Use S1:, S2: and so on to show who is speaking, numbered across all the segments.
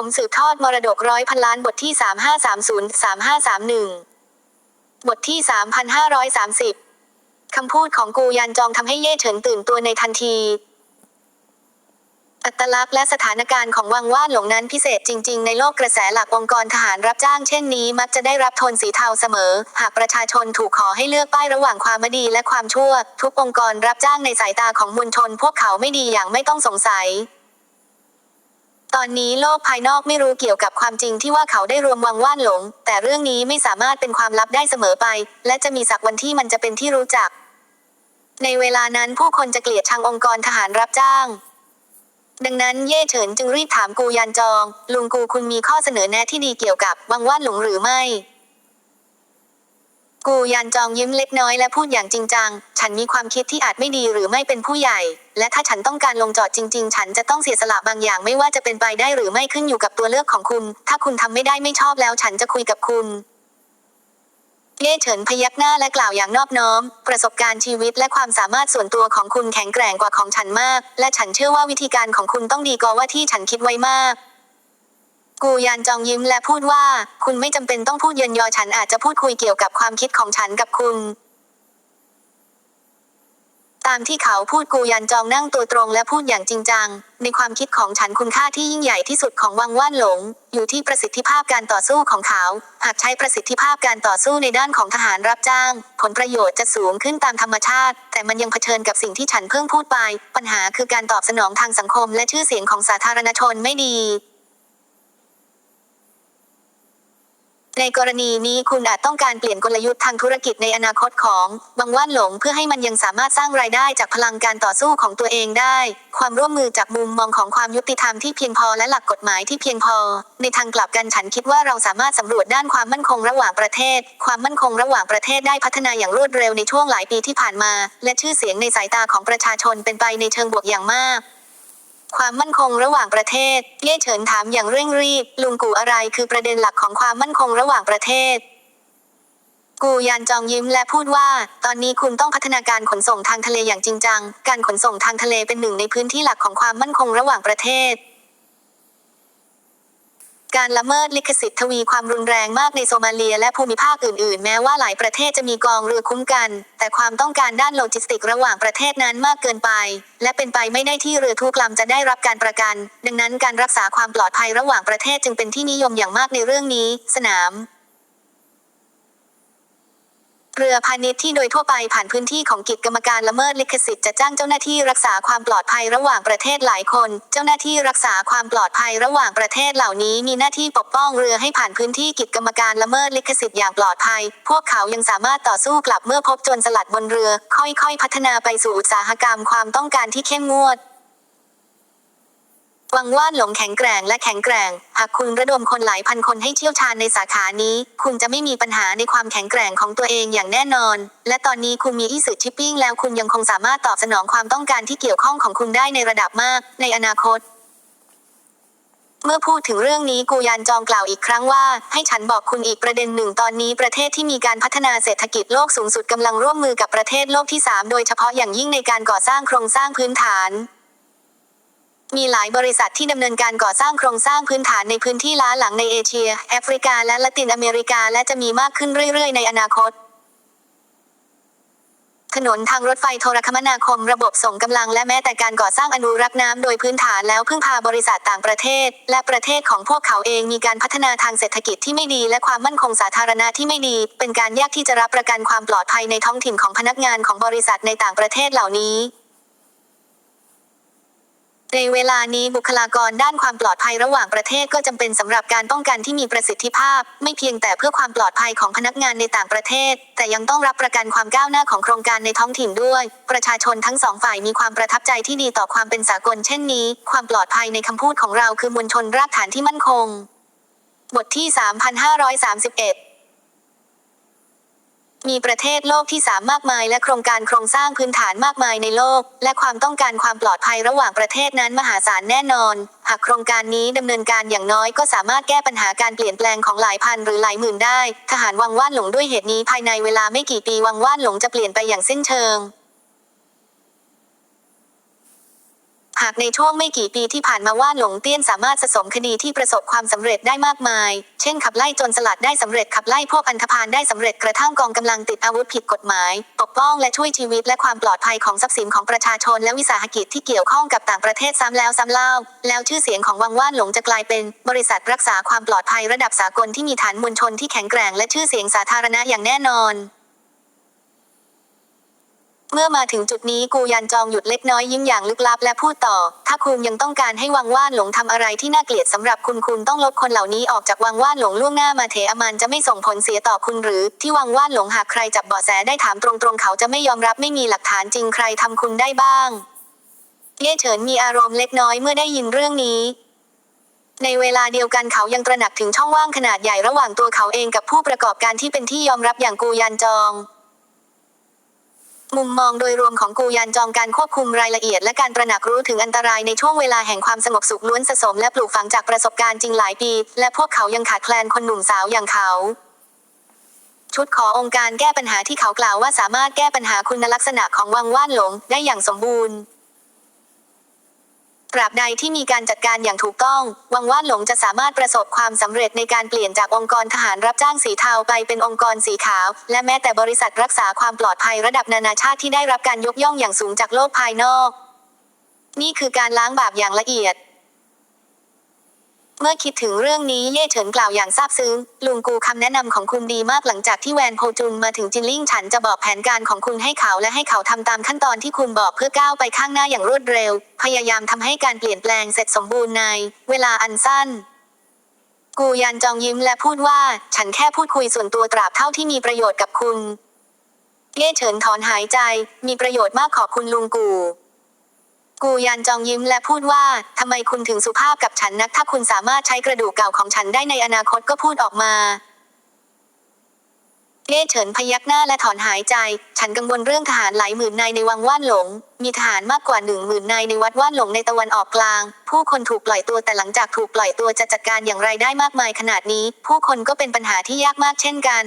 S1: ผมสืบทอดมรดกร้อยพันล้านบทที่ 3530 3531 บทที่ 3530 คำพูดของกูยันจองทำให้เย่เฉินตื่นตัวในทันที อัตลักษณ์และสถานการณ์ของวังว่านหลงนั้นพิเศษจริง ๆ ในโลกกระแสหลักองค์กรทหารรับจ้างเช่นนี้มักจะได้รับโทนสีเทาเสมอ หากประชาชนถูกขอให้เลือกป้ายระหว่างความดีและความชั่ว ทุกองค์กรรับจ้างในสายตาของมวลชน พวกเขาไม่ดีอย่างไม่ต้องสงสัย ตอนนี้โลกภายนอกไม่รู้เกี่ยวกับความจริงที่ว่าเขาได้รวมวังว่านหลง แต่เรื่องนี้ไม่สามารถเป็นความลับได้เสมอไป และจะมีสักวันที่มันจะเป็นที่รู้จัก ในเวลานั้นผู้คนจะเกลียดชังองค์กรทหารรับจ้าง ดังนั้นเย่เฉินจึงรีบถามกูยันจอง ลุงกูคุณมีข้อเสนอแนะที่ดีเกี่ยวกับวังว่านหลงหรือไม่ กูยันจองยิ้มเล็กน้อยและพูดอย่างจริงจัง ฉันมีความคิดที่อาจไม่ดีหรือไม่เป็นผู้ใหญ่ และถ้าฉันต้องการลงจอดจริง ๆ ฉันจะต้องเสียสละบางอย่างไม่ว่าจะเป็นไปได้หรือไม่ขึ้นอยู่กับตัวเลือกของคุณ ถ้าคุณทำไม่ได้ไม่ชอบแล้วฉันจะคุยกับคุณเย่เฉินพยักหน้าและกล่าวอย่างนอบน้อม ประสบการณ์ชีวิตและความสามารถส่วนตัวของคุณแข็งแกร่งกว่าของฉันมาก และฉันเชื่อว่าวิธีการของคุณต้องดีกว่าว่าที่ฉันคิดไว้มาก กูยานจองยิ้มและพูดว่า คุณไม่จำเป็นต้องพูดเยินยอฉันอาจจะพูดคุยเกี่ยวกับความคิดของฉันกับคุณ ตามที่เขาพูดกูยันจองนั่งตัวตรงและพูดอย่างจริงจัง ในความคิดของฉันคุณค่าที่ยิ่งใหญ่ที่สุดของวังว่านหลง อยู่ที่ประสิทธิภาพการต่อสู้ของเขา หากใช้ประสิทธิภาพการต่อสู้ในด้านของทหารรับจ้าง ผลประโยชน์จะสูงขึ้นตามธรรมชาติ แต่มันยังเผชิญกับสิ่งที่ฉันเพิ่งพูดไป ปัญหาคือการตอบสนองทางสังคม และชื่อเสียงของสาธารณชนไม่ดี ในกรณีนี้คุณอาจต้องการเปลี่ยนกลยุทธ์ทางธุรกิจในอนาคตของบางว่านหลงเพื่อให้มันยังสามารถสร้างรายได้จากพลังการต่อสู้ของตัวเองได้ ความร่วมมือจากมุมมองของความยุติธรรมที่เพียงพอและหลักกฎหมายที่เพียงพอ ในทางกลับกันฉันคิดว่าเราสามารถสำรวจด้านความมั่นคงระหว่างประเทศ ความมั่นคงระหว่างประเทศได้พัฒนาอย่างรวดเร็วในช่วงหลายปีที่ผ่านมา และชื่อเสียงในสายตาของประชาชนเป็นไปในเชิงบวกอย่างมาก ความมั่นคงระหว่างประเทศ เย่เฉินถามอย่างเร่งรีบ ลุงกูอะไรคือประเด็นหลักของความมั่นคงระหว่างประเทศ กูยานจองยิ้มและพูดว่า ตอนนี้คุณต้องพัฒนาการขนส่งทางทะเลอย่างจริงจัง การขนส่งทางทะเลเป็นหนึ่งในพื้นที่หลักของความมั่นคงระหว่างประเทศ การละเมิดลิขสิทธิ์ทวีความรุนแรงมากในโซมาเลียและภูมิภาคอื่นๆ แม้ว่าหลายประเทศจะมีกองเรือคุ้มกัน แต่ความต้องการด้านโลจิสติกระหว่างประเทศนั้นมากเกินไป และเป็นไปไม่ได้ที่เรือทุกลำจะได้รับการประกัน ดังนั้นการรักษาความปลอดภัยระหว่างประเทศจึงเป็นที่นิยมอย่างมากในเรื่องนี้ สนาม เรือพาณิชย์ที่โดยทั่วไปผ่านพื้นที่ของกิจกรรมการละเมิดลิขสิทธิ์จะจ้างเจ้าหน้าที่รักษาความปลอดภัยระหว่างประเทศหลายคน เจ้าหน้าที่รักษาความปลอดภัยระหว่างประเทศเหล่านี้มีหน้าที่ปกป้องเรือให้ผ่านพื้นที่กิจกรรมการละเมิดลิขสิทธิ์อย่างปลอดภัย พวกเขายังสามารถต่อสู้กลับเมื่อพบจรสลัดบนเรือ ค่อยๆ พัฒนาไปสู่อุตสาหกรรมความต้องการที่เข้มงวด วังว่านหลงแข็งแกร่งและแข็งแกร่ง หากคุณระดมคนหลายพันคนให้เชี่ยวชาญในสาขานี้ คุณจะไม่มีปัญหาในความแข็งแกร่งของตัวเองอย่างแน่นอน และตอนนี้คุณมีอีสุชิปปิ้งแล้วคุณยังคงสามารถตอบสนองความต้องการที่เกี่ยวข้องของคุณได้ในระดับมาก ในอนาคต เมื่อพูดถึงเรื่องนี้กูยานจองกล่าวอีกครั้งว่า ให้ฉันบอกคุณอีกประเด็นหนึ่งตอนนี้ประเทศที่มีการพัฒนาเศรษฐกิจโลกสูงสุดกำลังร่วมมือกับประเทศโลกที่ 3 โดยเฉพาะอย่างยิ่งในการก่อสร้างโครงสร้างพื้นฐาน มีหลายบริษัทที่ดำเนินการก่อสร้างโครงสร้างพื้นฐานในพื้นที่ล้าหลังในเอเชีย แอฟริกา และละตินอเมริกา และจะมีมากขึ้นเรื่อย ๆ ในอนาคต ถนนทางรถไฟโทรคมนาคมระบบส่งกำลังและแม้แต่การก่อสร้างอนุรักษ์น้ำโดยพื้นฐานแล้วพึ่งพาบริษัทต่างประเทศ และประเทศของพวกเขาเองมีการพัฒนาทางเศรษฐกิจที่ไม่ดี และความมั่นคงสาธารณะที่ไม่ดี เป็นการยากที่จะรับประกันความปลอดภัยในท้องถิ่นของพนักงานของบริษัทในต่างประเทศเหล่านี้ ในเวลานี้บุคลากรด้านความปลอดภัยระหว่างประเทศก็จำเป็นสำหรับการป้องกันที่มีประสิทธิภาพ ไม่เพียงแต่เพื่อความปลอดภัยของพนักงานในต่างประเทศ แต่ยังต้องรับประกันความก้าวหน้าของโครงการในท้องถิ่นด้วย ประชาชนทั้งสองฝ่ายมีความประทับใจที่ดีต่อความเป็นสากลเช่นนี้ ความปลอดภัยในคำพูดของเราคือมวลชนรากฐานที่มั่นคง บทที่ 3531 มีประเทศโลกที่สามมากมายและโครงการโครงสร้างพื้นฐานมากมายในโลก และความต้องการความปลอดภัยระหว่างประเทศนั้นมหาศาลแน่นอน หากโครงการนี้ดำเนินการอย่างน้อยก็สามารถแก้ปัญหาการเปลี่ยนแปลงของหลายพันหรือหลายหมื่นได้ ทหารวังว่านหลงด้วยเหตุนี้ภายในเวลาไม่กี่ปีวังว่านหลงจะเปลี่ยนไปอย่างสิ้นเชิง หากในช่วงไม่กี่ปีที่ผ่านมาว่าหลงเตี้ยนสามารถสะสมคดีที่ประสบความสำเร็จได้มากมาย เช่นขับไล่จรสลัดได้สำเร็จขับไล่พวกอันธพาลได้สำเร็จกระทั่งกองกำลังติดอาวุธผิดกฎหมาย ปกป้องและช่วยชีวิตและความปลอดภัยของทรัพย์สินของประชาชนและวิสาหกิจที่เกี่ยวข้องกับต่างประเทศซ้ำแล้วซ้ำเล่า แล้วชื่อเสียงของวังว่านหลงจะกลายเป็น บริษัทรักษาความปลอดภัยระดับสากลที่มีฐานมวลชนที่แข็งแกร่งและชื่อเสียงสาธารณะอย่างแน่นอน เมื่อมาถึงจุดนี้กูยันจองหยุดเล็กน้อยยิ้มอย่างลึกลับและพูดต่อ ถ้าคุณยังต้องการให้วังว่านหลงทำอะไรที่น่าเกลียดสำหรับคุณคุณต้องลบคนเหล่านี้ออกจากวังว่านหลงล่วงหน้ามาเถอามันจะไม่ส่งผลเสียต่อคุณหรือ ที่วังว่านหลงหากใครจับเบาะแสได้ถามตรงๆ เขาจะไม่ยอมรับไม่มีหลักฐานจริงใครทำคุณได้บ้างเย่เฉินมีอารมณ์เล็กน้อยเมื่อได้ยินเรื่องนี้ในเวลาเดียวกันเขายังตระหนักถึงช่องว่างขนาดใหญ่ระหว่างตัวเขาเองกับผู้ประกอบการที่เป็นที่ยอมรับอย่างกูยันจอง มุมมองโดยรวมของกูยันจองการควบคุมรายละเอียดและการตระหนักรู้ถึงอันตรายในช่วงเวลาแห่งความสงบสุขล้วนสะสมและปลูกฝังจากประสบการณ์จริงหลายปี และพวกเขายังขาดแคลนคนหนุ่มสาวอย่างเขา ชุดขอองค์การแก้ปัญหาที่เขากล่าวว่าสามารถแก้ปัญหาคุณลักษณะของวังว่านหลงได้อย่างสมบูรณ์ ราบใดที่มีการจัดการอย่างถูกต้องวังว่านหลงจะสามารถประสบความสำเร็จในการเปลี่ยนจากองค์กรทหารรับจ้างสีเทาไปเป็นองค์กรสีขาว และแม้แต่บริษัทรักษาความปลอดภัยระดับนานาชาติที่ได้รับการยกย่องอย่างสูงจากโลกภายนอก นี่คือการล้างบาปอย่างละเอียด เมื่อคิดถึงเรื่องนี้เย่เฉินกล่าวอย่างซาบซึ้ง ลุงกูคำแนะนำของคุณดีมากหลังจากที่แวนโพจุนมาถึงจินลิ่งฉันจะบอกแผนการของคุณให้เขาและให้เขาทำตามขั้นตอนที่คุณบอกเพื่อก้าวไปข้างหน้าอย่างรวดเร็ว พยายามทำให้การเปลี่ยนแปลงเสร็จสมบูรณ์ใน เวลาอันสั้น กูยันจองยิ้มและพูดว่า ฉันแค่พูดคุยส่วนตัวตราบเท่าที่มีประโยชน์กับคุณ เย่เฉินถอนหายใจ มีประโยชน์มากขอบคุณลุงกู กูยันจองยิ้มและพูดว่า ทำไมคุณถึงสุภาพกับฉันนัก ถ้าคุณสามารถใช้กระดูกเก่าของฉันได้ในอนาคตก็พูดออกมาเย่เฉินพยักหน้าและถอนหายใจ ฉันกังวลเรื่องทหารหลายหมื่นนายในวังว่านหลง มีทหารมากกว่าหนึ่งหมื่นนายในวัดว่านหลงในตะวันออกกลาง ผู้คนถูกปล่อยตัวแต่หลังจากถูกปล่อยตัวจะจัดการอย่างไรได้มากมายขนาดนี้ ผู้คนก็เป็นปัญหาที่ยากมากเช่นกัน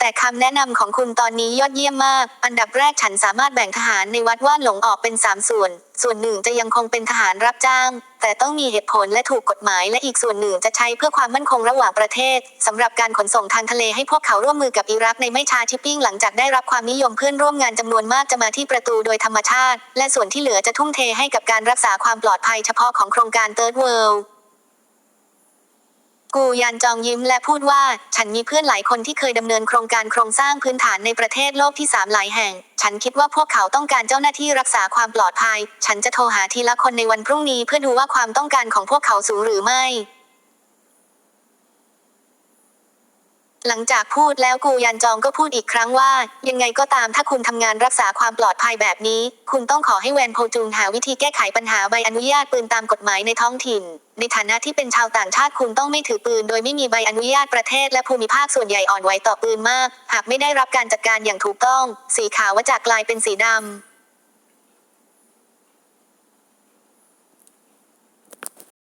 S1: แต่คำแนะนำของคุณตอนนี้ยอดเยี่ยมมาก อันดับแรกฉันสามารถแบ่งทหารในวัดว่านหลงออกเป็นสามส่วน ส่วนหนึ่งจะยังคงเป็นทหารรับจ้าง แต่ต้องมีเหตุผลและถูกกฎหมาย และอีกส่วนหนึ่งจะใช้เพื่อความมั่นคงระหว่างประเทศสำหรับการขนส่งทางทะเลให้พวกเขาร่วมมือกับอิรักในไม่ช้าชิปปิ้งหลังจากได้รับความนิยมเพื่อนร่วมงานจำนวนมากจะมาที่ประตูโดยธรรมชาติ และส่วนที่เหลือจะทุ่มเทให้กับการรักษาความปลอดภัยเฉพาะของโครงการ Third World กูยันจองยิ้มและพูดว่า ฉันมีเพื่อนหลายคนที่เคยดำเนินโครงการโครงสร้างพื้นฐานในประเทศโลกที่สามหลายแห่ง ฉันคิดว่าพวกเขาต้องการเจ้าหน้าที่รักษาความปลอดภัย ฉันจะโทรหาทีละคนในวันพรุ่งนี้เพื่อดูว่าความต้องการของพวกเขาสูงหรือไม่ หลังจากพูดแล้วกูยันจองก็พูดอีกครั้งว่า ยังไงก็ตามถ้าคุณทำงานรักษาความปลอดภัยแบบนี้ คุณต้องขอให้แวนโพจุนหาวิธีแก้ไขปัญหาใบอนุญาตปืนตามกฎหมายในท้องถิ่น ในฐานะที่เป็นชาวต่างชาติคุณต้องไม่ถือปืน โดยไม่มีใบอนุญาตประเทศและภูมิภาคส่วนใหญ่อ่อนไหวต่อปืนมาก หากไม่ได้รับการจัดการอย่างถูกต้อง สีขาวว่าจากกลายเป็นสีดำ